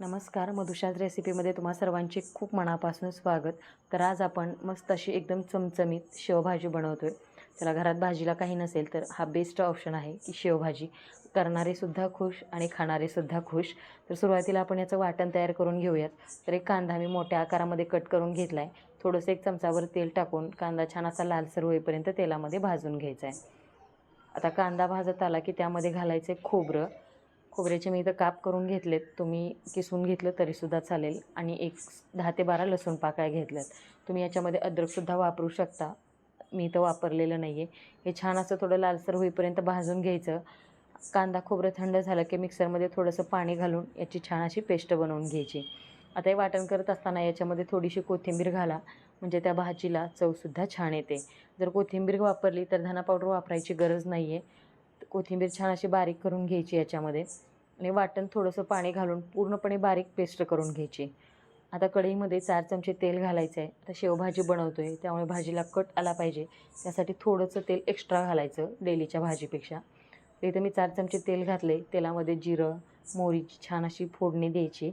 नमस्कार मधुशात रेसिपीमध्ये तुम्हा सर्वांचे खूप मनापासून स्वागत. तर आज आपण मस्त अशी एकदम चमचमीत शेवभाजी बनवतो आहे त्याला घरात भाजीला काही नसेल तर हा बेस्ट ऑप्शन आहे की शेवभाजी. करणारेसुद्धा खुश आणि खाणारेसुद्धा खुश. तर सुरुवातीला आपण याचं वाटण तयार करून घेऊयात. तर एक कांदा मी मोठ्या आकारामध्ये कट करून घेतला आहे थोडंसं एक चमचावर तेल टाकून कांदा छान असा लालसर होईपर्यंत तेलामध्ये भाजून घ्यायचा आहे आता कांदा भाजत आला की त्यामध्ये घालायचं खोबरं. खोबऱ्याचे मी इथं काप करून घेतलेत. तुम्ही किसून घेतलं तरीसुद्धा चालेल. आणि एक दहा ते बारा लसूण पाकळ्या घेतल्यात. तुम्ही याच्यामध्ये अद्रकसुद्धा वापरू शकता. मी इथं वापरलेलं नाही आहे हे छान असं थोडं लालसर होईपर्यंत भाजून घ्यायचं. कांदा खोबरं थंड झालं की मिक्सरमध्ये थोडंसं पाणी घालून याची छान अशी पेस्ट बनवून घ्यायची. आता हे वाटण करत असताना याच्यामध्ये थोडीशी कोथिंबीर घाला. म्हणजे त्या भाजीला चवसुद्धा छान येते. जर कोथिंबीर वापरली तर धना पावडर वापरायची गरज नाही आहे कोथिंबीर छान अशी बारीक करून घ्यायची याच्यामध्ये. आणि वाटण थोडंसं पाणी घालून पूर्णपणे बारीक पेस्ट करून घ्यायची. आता कढईमध्ये चार चमचे तेल घालायचं आहे आता शेवभाजी बनवतो आहे त्यामुळे भाजीला कट आला पाहिजे. त्यासाठी थोडंसं तेल एक्स्ट्रा घालायचं डेलीच्या भाजीपेक्षा. तर इथं मी चार चमचे तेल घातले. तेलामध्ये जिरं मोहरीची छान अशी फोडणी द्यायची.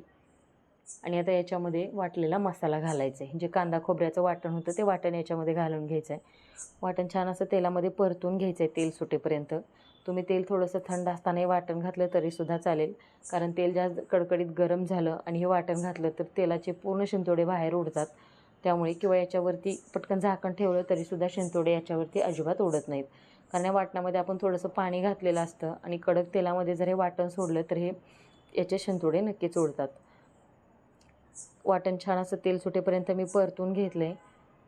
आणि आता याच्यामध्ये वाटलेला मसाला घालायचा आहे जे कांदा खोबऱ्याचं वाटण होतं ते वाटण याच्यामध्ये घालून घ्यायचं आहे वाटण छान असं तेलामध्ये परतून घ्यायचं आहे तेल सुटेपर्यंत. तुम्ही तेल थोडंसं थंड असतानाही वाटण घातलं तरीसुद्धा चालेल. कारण तेल जास्त कडकडीत गरम झालं आणि हे वाटण घातलं तर तेलाचे पूर्ण शिंतोडे बाहेर उडतात. त्यामुळे किंवा याच्यावरती पटकन झाकण ठेवलं तरीसुद्धा शिंतोडे याच्यावरती अजिबात उडत नाहीत. कारण या वाटणामध्ये आपण थोडंसं पाणी घातलेलं असतं आणि कडक तेलामध्ये जर हे वाटण सोडलं तर हे याचे शिंतोडे नक्कीच उडतात. वाटण छान असं तेल सुटेपर्यंत मी परतून घेतलं आहे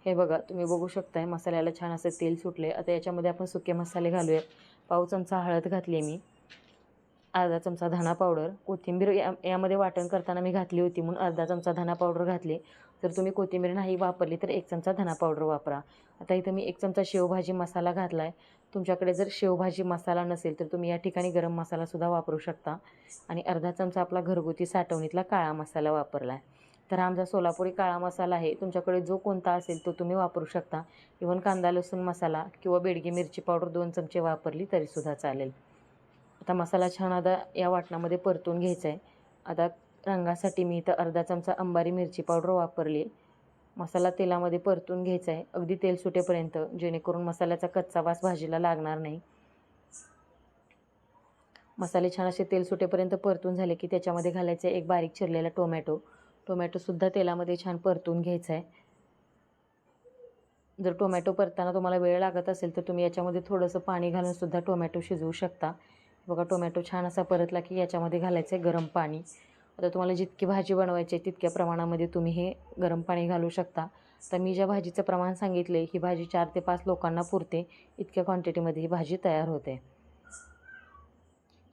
हे बघा तुम्ही बघू शकताय मसाल्याला छान असं तेल सुटले आता याच्यामध्ये आपण सुके मसाले घालूयात. पाव चमचा हळद घातली आहे मी. अर्धा चमचा धना पावडर. कोथिंबीर या यामध्ये वाटण करताना मी घातली होती म्हणून अर्धा चमचा धना पावडर घातली. जर तुम्ही कोथिंबीर नाही वापरली तर एक चमचा धना पावडर वापरा. आता इथं मी एक चमचा शेवभाजी मसाला घातला आहे तुमच्याकडे जर शेवभाजी मसाला नसेल तर तुम्ही या ठिकाणी गरम मसालासुद्धा वापरू शकता. आणि अर्धा चमचा आपला घरगुती साठवणीतला काळा मसाला वापरला आहे तर आमचा सोलापुरी काळा मसाला आहे. तुमच्याकडे जो कोणता असेल तो तुम्ही वापरू शकता. इवन कांदा लसूण मसाला किंवा बेडगी मिरची पावडर दोन चमचे वापरली तरीसुद्धा चालेल. आता मसाला छान आता या वाटणामध्ये परतून घ्यायचा आहे आता रंगासाठी मी इथं अर्धा चमचा अंबारी मिरची पावडर वापरली. मसाला तेलामध्ये परतून घ्यायचा आहे अगदी तेल सुटेपर्यंत जेणेकरून मसाल्याचा कच्चा वास भाजीला लागणार नाही. मसाले छान असे तेल सुटेपर्यंत परतून झाले की त्याच्यामध्ये घालायचं आहे एक बारीक चिरलेला टोमॅटो. टोमॅटोसुद्धा तेलामध्ये छान परतून घ्यायचा आहे. जर टोमॅटो परताना तुम्हाला वेळ लागत असेल तर तुम्ही याच्यामध्ये थोडंसं पाणी घालूनसुद्धा टोमॅटो शिजवू शकता. बघा टोमॅटो छान असा परतला की याच्यामध्ये घालायचं आहे गरम पाणी. आता तुम्हाला जितकी भाजी बनवायची आहे तितक्या प्रमाणामध्ये तुम्ही हे गरम पाणी घालू शकता. तर मी ज्या भाजीचं प्रमाण सांगितले ही भाजी चार ते पाच लोकांना पुरते. इतक्या क्वांटिटीमध्ये ही भाजी तयार होते.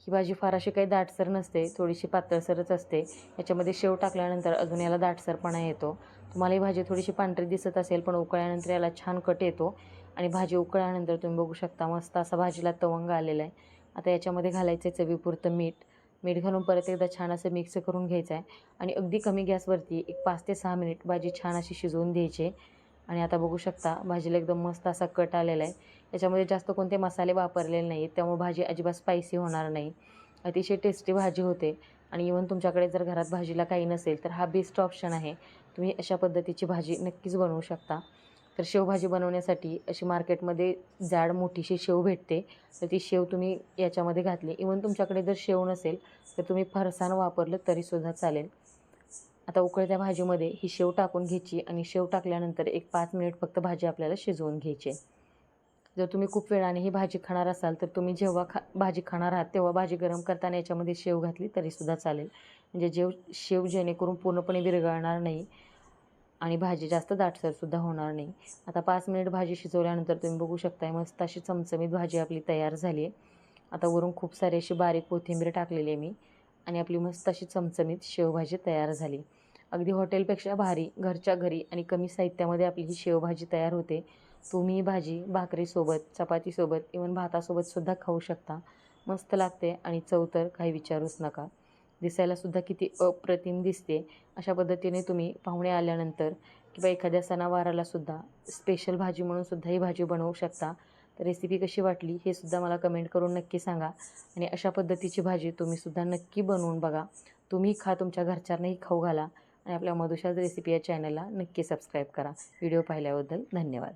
ही भाजी फार अशी काही दाटसर नसते थोडीशी पातळसरच असते. याच्यामध्ये शेव टाकल्यानंतर अजून याला दाटसरपणा येतो. तुम्हाला ही भाजी थोडीशी पांढरी दिसत असेल पण उकळल्यानंतर याला छान कट येतो. आणि भाजी उकळल्यानंतर तुम्ही बघू शकता मस्त असा भाजीला तवंग आलेला आहे. आता याच्यामध्ये घालायचं आहे चवीपुरतं मीठ. मीठ घालून परत एकदा छान असं मिक्स करून घ्यायचं आहे आणि अगदी कमी गॅसवरती एक पाच ते सहा मिनिट भाजी छान अशी शिजवून द्यायची आणि आता बघू शकता भाजीला एकदम मस्त असा कट आलेला आहे. याच्यामध्ये जास्त कोणते मसाले वापरलेले नाही त्यामुळे भाजी अजिबात स्पायसी होणार नाही. अतिशय टेस्टी भाजी होते. आणि इवन तुमच्याकडे जर घरात भाजीला काही नसेल तर हा बेस्ट ऑप्शन आहे. तुम्ही अशा पद्धतीची भाजी नक्कीच बनवू शकता. तर शेवभाजी बनवण्यासाठी अशी मार्केटमध्ये जाड मोठीशी शेव भेटते. तर ती शेव तुम्ही याच्यामध्ये घातली. इवन तुमच्याकडे जर शेव नसेल तर तुम्ही फरसाण वापरलं तरीसुद्धा चालेल. आता उकळत्या भाजीमध्ये ही शेव टाकून घ्यायची आणि शेव टाकल्यानंतर एक पाच मिनिट फक्त भाजी आपल्याला शिजवून घ्यायची जर तुम्ही खूप वेळाने ही भाजी खाणार असाल तर तुम्ही जेव्हा खा भाजी खाणार आहात तेव्हा भाजी गरम करताना याच्यामध्ये शेव घातली तरीसुद्धा चालेल. म्हणजे जेव शेव जेणेकरून पूर्णपणे विरघळणार नाही आणि भाजी जास्त दाटसरसुद्धा होणार नाही. आता पाच मिनिट भाजी शिजवल्यानंतर तुम्ही बघू शकताय मस्त अशी चमचमीत भाजी आपली तयार झाली आहे. आता वरून खूप सारी अशी बारीक कोथिंबीर टाकलेली आहे मी. आणि आपली मस्त अशी चमचमीत शेवभाजी तयार झाली. अगदी हॉटेलपेक्षा भारी घरच्या घरी आणि कमी साहित्यामध्ये आपली ही शेवभाजी तयार होते. तुम्ही भाजी भाकरीसोबत चपातीसोबत इवन भातासोबतसुद्धा खाऊ शकता. मस्त लागते आणि चव तर काही विचारूच नका. दिसायलासुद्धा किती अप्रतिम दिसते. अशा पद्धतीने तुम्ही पाहुणे आल्यानंतर किंवा एखाद्या सणावारालासुद्धा स्पेशल भाजी म्हणूनसुद्धा ही भाजी बनवू शकता. रेसिपी कशी वाटली हे सुद्धा मला कमेंट करून नक्की सांगा. आणि अशा पद्धतीची भाजी तुम्हीसुद्धा नक्की बनवून बघा. तुम्ही खा तुमच्या घरच्यांनाही खाऊ घाला. आणि आपल्या मधुशाज रेसिपी या चॅनलला नक्की सबस्क्राईब करा. व्हिडिओ पाहिल्याबद्दल धन्यवाद.